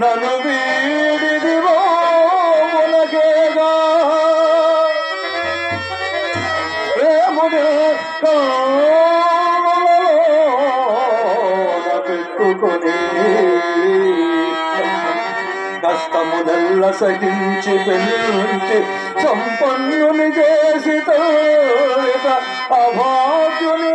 నన్ను వీడిదివో ప్రేముడే కావలలోన కష్టముదల్ల సహించి పెంచి సంపన్నుని చేసి తోట అభాగ్యుని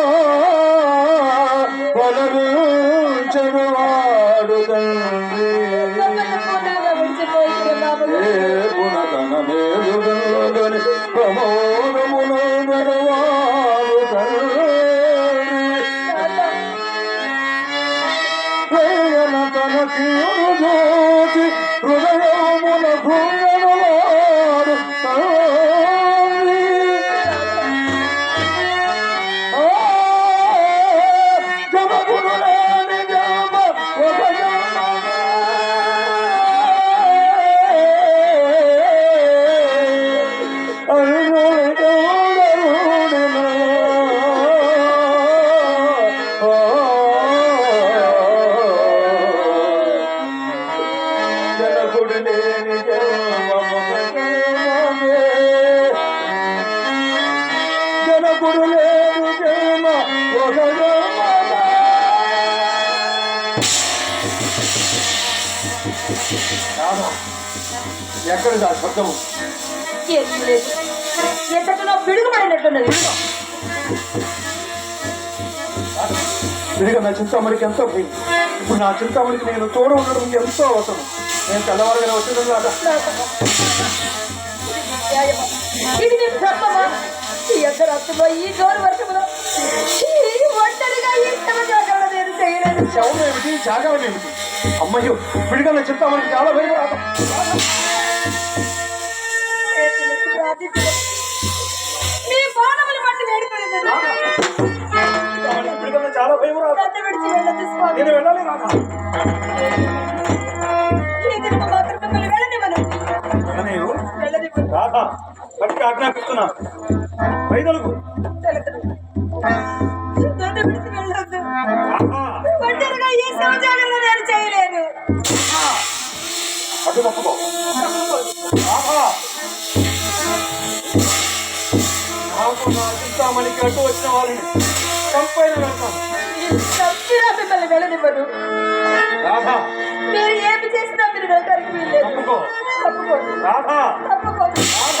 గుణగణమేలుగని ఎక్కడ జన్మమే. రాధా, ఎక్కడిది ఆ విడిగా నా చింతామణికి ఎంతో పోయింది ఇప్పుడు నా చింతామణికి నేను తోడు ఉండడం ఎంతో అవసరం నేను తెల్లవారుగా వచ్చిన ఈ అర్ధరాత్రిలో ఈ జోరు వర్షములో ఒంటరిగా జాగ్రత్త నేను చేయలేదు శవం ఏమిటి జాగరం ఏమిటి అమ్మయ్యో విడిగా నా చింతామణికి చాలా భయం రాదా మీ బాణములు నా చాలా భయం రాదా పెద్ద విడిచి వెళ్ళదు స్వామి నేను వెళ్ళాలి రాదా ఈ దినము మాత్రం మిమ్మల్ని వెళ్ళనివ్వను. నేను వెళ్ళనివ్వను. రాధా బట్టి ఆజ్ఞాపిస్తున్నా. వైదొలుగు తెలకదు ఒంటరిగా ఈ జాగ్రత్త నేను చేయలేను అడ్డు తప్పుకో రాధా నాకు నా చింతామణికి అడ్డు వచ్చిన వాళ్ళని చంపైన వెళ్తాను తప్పినా మిమ్మల్ని వెళ్ళనివ్వను. రాధా మీరు ఏమి చేసినా మీరు వెళ్ళడానికి తప్పుకో. తప్పుకోండి. రాధా. తప్పుకోండి. రాధా.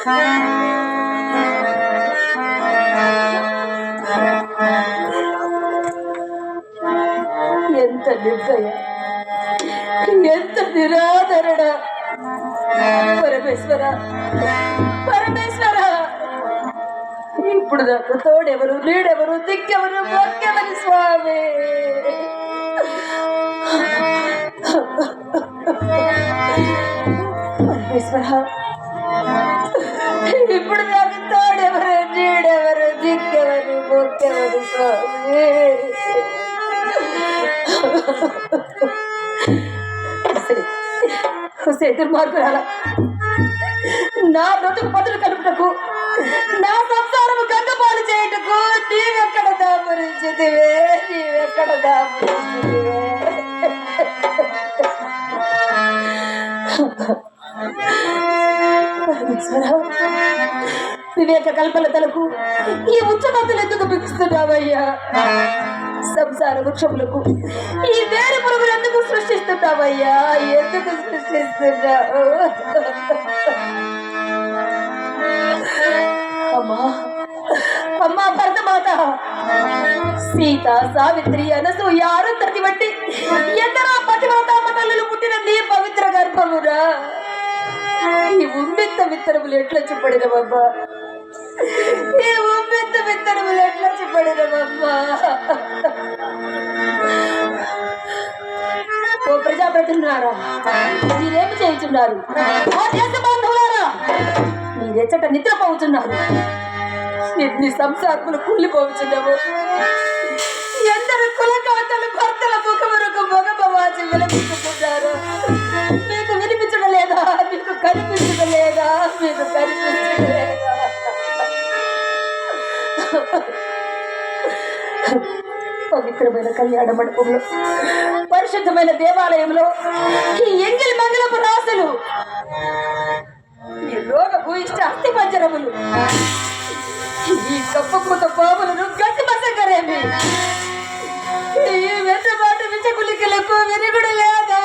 ఎంత నిర్దయ ఎంత నిరాదరణ. పరమేశ్వర పరమేశ్వర. ఇప్పుడు నాకు తోడెవరు నీడెవరు దిక్కెవరు మొక్కెవరు స్వామి. పరమేశ్వర ఇప్పుడు నాకు తోడెవరు నీడెవరు దిక్కెవరు మొక్కెవరు స్వామి? సరే నా బ్రతుకు పదులు కలుపుటకు నా సంసారము గంగపాలు చేయుటకు నీవెక్కడ దాపురించితివే నీవెక్కడ దాపురించితివే కల్పలతలకు ఈ ఉచ్చమతులు ఎందుకు బిగుస్తున్నావయ్యా? సంసార వృక్షములకు ఈ వేరు పురుగులు ఎందుకు సృష్టిస్తున్నావయ్యా? ఎందుకు సృష్టిస్తున్నావు? అమ్మా అమ్మా భరతమాత! సీత సావిత్రి అనసూయ అరుంధతి వంటి ఎందరో పతివ్రతామ తల్లులు పుట్టిన నీ పవిత్ర గర్భమురా! ఈ ఉమ్మెత్త విత్తనములు ఎట్లా చెప్పడినవమ్మా ఈ ఉమ్మెత్త ఎట్లా చెప్పడినవమ్మా ఓ ప్రజాప్రతినిధులారా మీరేమి చేయుచున్నారు? ఓ దేశ బాంధవులారా మీరెచ్చట నిద్రపోతున్నారు ఎన్ని సంసారములు కూలిపోతున్నావు ఎందరు కులకాతలు భర్తల ముఖమునకు మగమవాచి పవిత్రమైన కళ్యాణ మండపంలో పరిశుద్ధమైన దేవాలయంలో ఈ ఎంగిల్ మంగళపు రాసులు ఈ రోగ భూయిష్ట అస్థి పంజరములు ఈ కప్పకూత పాములను గట్టి మసకరేమి? ఈ వెంటబాటు విచకులికలకు వెనుగుడు లేదా?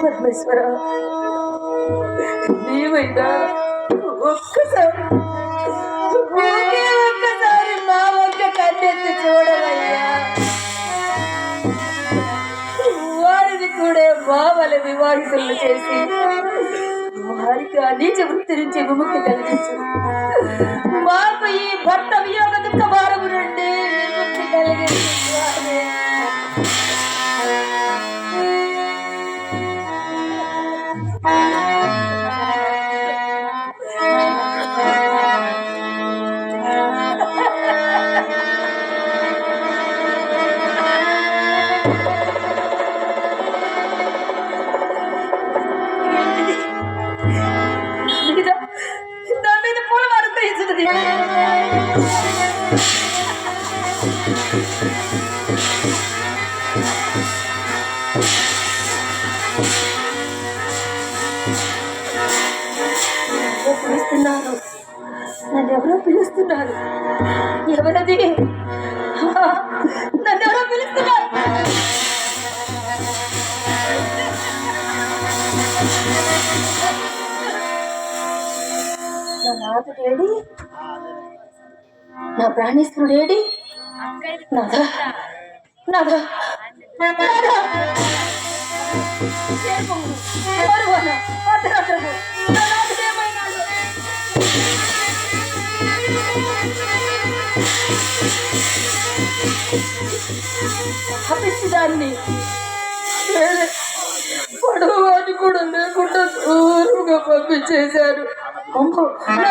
పరమేశ్వర నీవైనా ఒక్కసారి ఒకే ఒక్కసారి మా వంక కన్నెత్తి చూడవయ్యా వారిని కూడా మావల వివాహితులను చేసి వారికి అనేక వృత్తి నుంచి విముక్తి కలిగించు మాకు ఈ భర్త వియోగ దుఃఖ భారము నుండి విముక్తి కలిగించు పిలుస్తున్నారు నన్ను ఎవరో పిలుస్తున్నారు? ఎవరది ఆ, నన్ను ఎవరో పిలుస్తున్నారు? నా నాథుడేడి నా ప్రాణేశ్వరుడేడి నాథ. నాథ. నాథ. పడవ కూడా లేకుండా దూరంగా పంపించేశారు. నా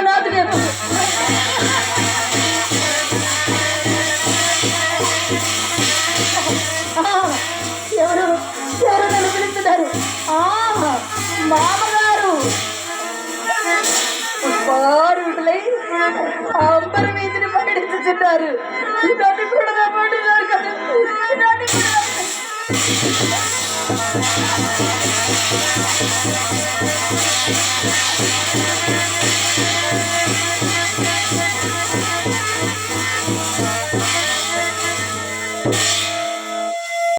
మామగారు. బారులై అంబర వీధిని పడిస్తున్నారు నన్ను కూడా కదా. నన్ను